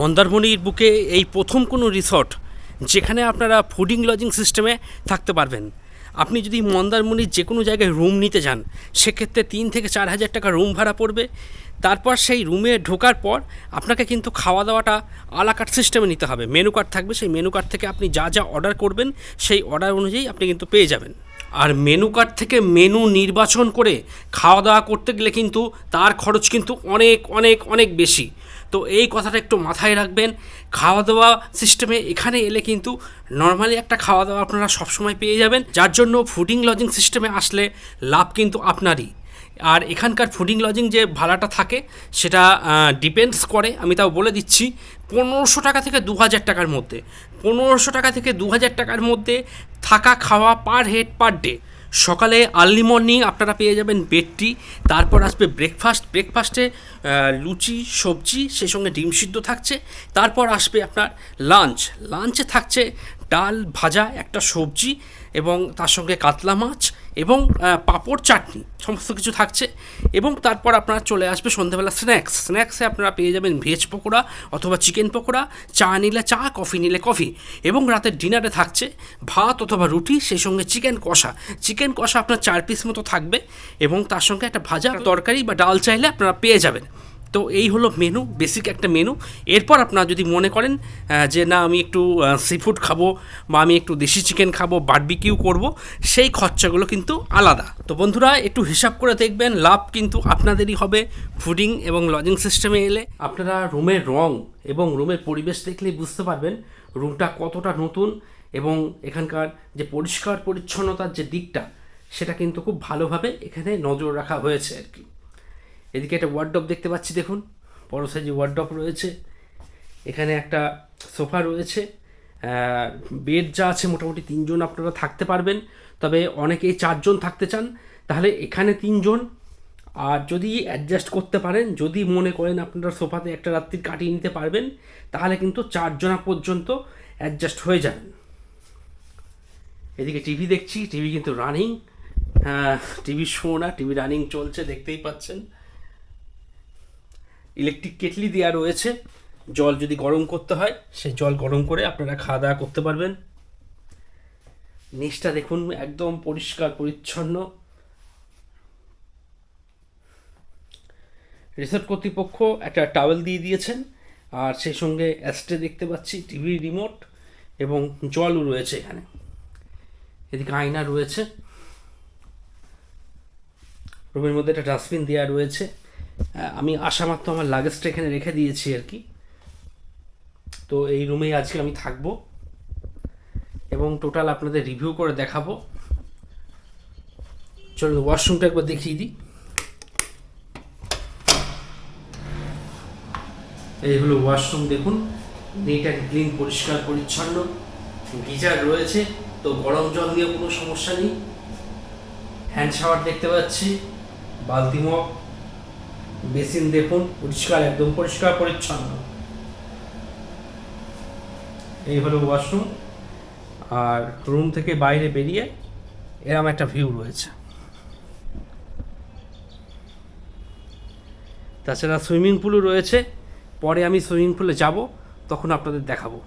মন্দারমণির বুকে এই প্রথম কোনো রিসর্ট যেখানে আপনারা ফুডিং লজিং সিস্টেমে থাকতে পারবেন। আপনি যদি মন্দারমণির যে কোনো জায়গায় রুম নিতে যান, সেক্ষেত্রে তিন থেকে চার হাজার টাকা রুম ভাড়া পড়বে। তারপর সেই রুমে ঢোকার পর আপনাকে কিন্তু খাওয়া দাওয়াটা আলাকাট সিস্টেমে নিতে হবে। মেনু কার্ড থাকবে, সেই মেনু কার্ড থেকে আপনি যা যা অর্ডার করবেন, সেই অর্ডার অনুযায়ী আপনি কিন্তু পেয়ে যাবেন। আর মেনু কার্ড থেকে মেনু নির্বাচন করে খাওয়া দাওয়া করতে গেলে কিন্তু তার খরচ কিন্তু অনেক অনেক অনেক বেশি। তো এই কথাটা একটু মাথায় রাখবেন। খাওয়া দাওয়া সিস্টেমে এখানে এলে কিন্তু নর্মালি একটা খাওয়া দাওয়া আপনারা সবসময় পেয়ে যাবেন। যার জন্য ফুডিং লজিং সিস্টেমে আসলে লাভ কিন্তু আপনারই। আর এখানকার ফুডিং লজিং যে ভাড়াটা থাকে, সেটা ডিপেন্ডস করে, আমি তাও বলে দিচ্ছি, পনেরোশো টাকা থেকে দু হাজার টাকার মধ্যে। পনেরোশো টাকা থেকে দু হাজার টাকার মধ্যে থাকা খাওয়া পার হেড পার ডে সকালে আর্লি মর্নিং আপনারা পেয়ে যাবেন বেডটি, তারপর আসবে ব্রেকফাস্ট, ব্রেকফাস্টে লুচি, সবজি, সেই সঙ্গে ডিম সিদ্ধ থাকছে, তারপর আসবে আপনার লাঞ্চ। লাঞ্চে থাকছে ডাল ভাজা, একটা সবজি এবং তার সঙ্গে কাতলা মাছ এবং পাঁপড়, চাটনি, সমস্ত কিছু থাকছে। এবং তারপর আপনারা চলে আসবে সন্ধ্যেবেলা স্ন্যাক্স। স্ন্যাক্সে আপনারা পেয়ে যাবেন ভেজ পকোড়া অথবা চিকেন পকোড়া, চা নিলে চা, কফি নিলে কফি। এবং রাতের ডিনারে থাকছে ভাত অথবা রুটি সেই সঙ্গে চিকেন কষা। চিকেন কষা আপনার চার পিস মতো থাকবে এবং তার সঙ্গে একটা ভাজা তরকারি বা ডাল চাইলে আপনারা পেয়ে যাবেন। তো এই হলো মেনু বেসিক একটা মেনু এরপর আপনারা যদি মনে করেন যে না, আমি একটু সি ফুড খাব বা আমি একটু দেশি চিকেন খাব বারবিকিউ করব, সেই খরচাগুলো কিন্তু আলাদা। তো বন্ধুরা, একটু হিসাব করে দেখবেন, লাভ কিন্তু আপনাদেরই হবে ফুডিং এবং লজিং সিস্টেমে এলে। আপনারা রুমের রং এবং রুমের পরিবেশ দেখলেই বুঝতে পারবেন রুমটা কতটা নতুন এবং এখানকার যে পরিষ্কার পরিচ্ছন্নতার যে দিকটা, সেটা কিন্তু খুব ভালোভাবে এখানে নজর রাখা হয়েছে আর কি। এদিকে একটা ওয়ার্ডপ দেখতে পাচ্ছি, দেখুন। বড় সাইজে ওয়ার্ডপ রয়েছে। এখানে একটা সোফা রয়েছে। বেড যা আছে, মোটামুটি তিনজন আপনারা থাকতে পারবেন। তবে অনেকেই চারজন থাকতে চান। তাহলে এখানে তিনজন। আর যদি অ্যাডজাস্ট করতে পারেন, যদি মনে করেন আপনারা সোফাতে একটা রাত্রি কাটিয়ে নিতে পারবেন, তাহলে কিন্তু চারজনা পর্যন্ত অ্যাডজাস্ট হয়ে যাবেন এদিকে টিভি দেখছি। টিভি কিন্তু রানিং হ্যাঁ টিভি শো না টিভি রানিং চলছে, দেখতেই পাচ্ছেন। ইলেকট্রিক কেটলি দেওয়া রয়েছে। জল যদি গরম করতে হয় সেই জল গরম করে আপনারা খাওয়া দাওয়া করতে পারবেন। নিচটা দেখুন, একদম পরিষ্কার, পরিচ্ছন্ন। রিসোর্ট কর্তৃপক্ষ একটা টাওয়েল দিয়ে দিয়েছেন, আর সেই সঙ্গে অ্যাস্টে দেখতে পাচ্ছি টিভি রিমোট এবং জলও রয়েছে এখানে। এদিকে আয়না রয়েছে। রুমের মধ্যে একটা ডাস্টবিন দেওয়া রয়েছে। আমি আসা মাত্র আমার লাগেজটা এখানে রেখে দিয়েছি আর কি। তো এই রুমেই আজকে আমি থাকব এবং টোটাল আপনাদের রিভিউ করে দেখাবো। চলুন ওয়াশরুমটা একবার দেখিয়ে দিই। এই হলো ওয়াশরুম দেখুন। নিট অ্যান্ড ক্লিন পরিষ্কার, পরিচ্ছন্ন। গিজার রয়েছে, তো গরম জল দিয়ে কোনো সমস্যা নেই। হ্যান্ড শাওয়ার দেখতে পাচ্ছি, বালতি মগ বেসিন দেখুন, পরিষ্কার, একদম পরিষ্কার, পরিচ্ছন্ন। এই হলো ওয়াশরুম আর রুম থেকে বাইরে বেরিয়ে এরম একটা ভিউ রয়েছে। তাছাড়া সুইমিং পুলও রয়েছে। পরে আমি সুইমিং পুলে যাব, তখন আপনাদের দেখাবো।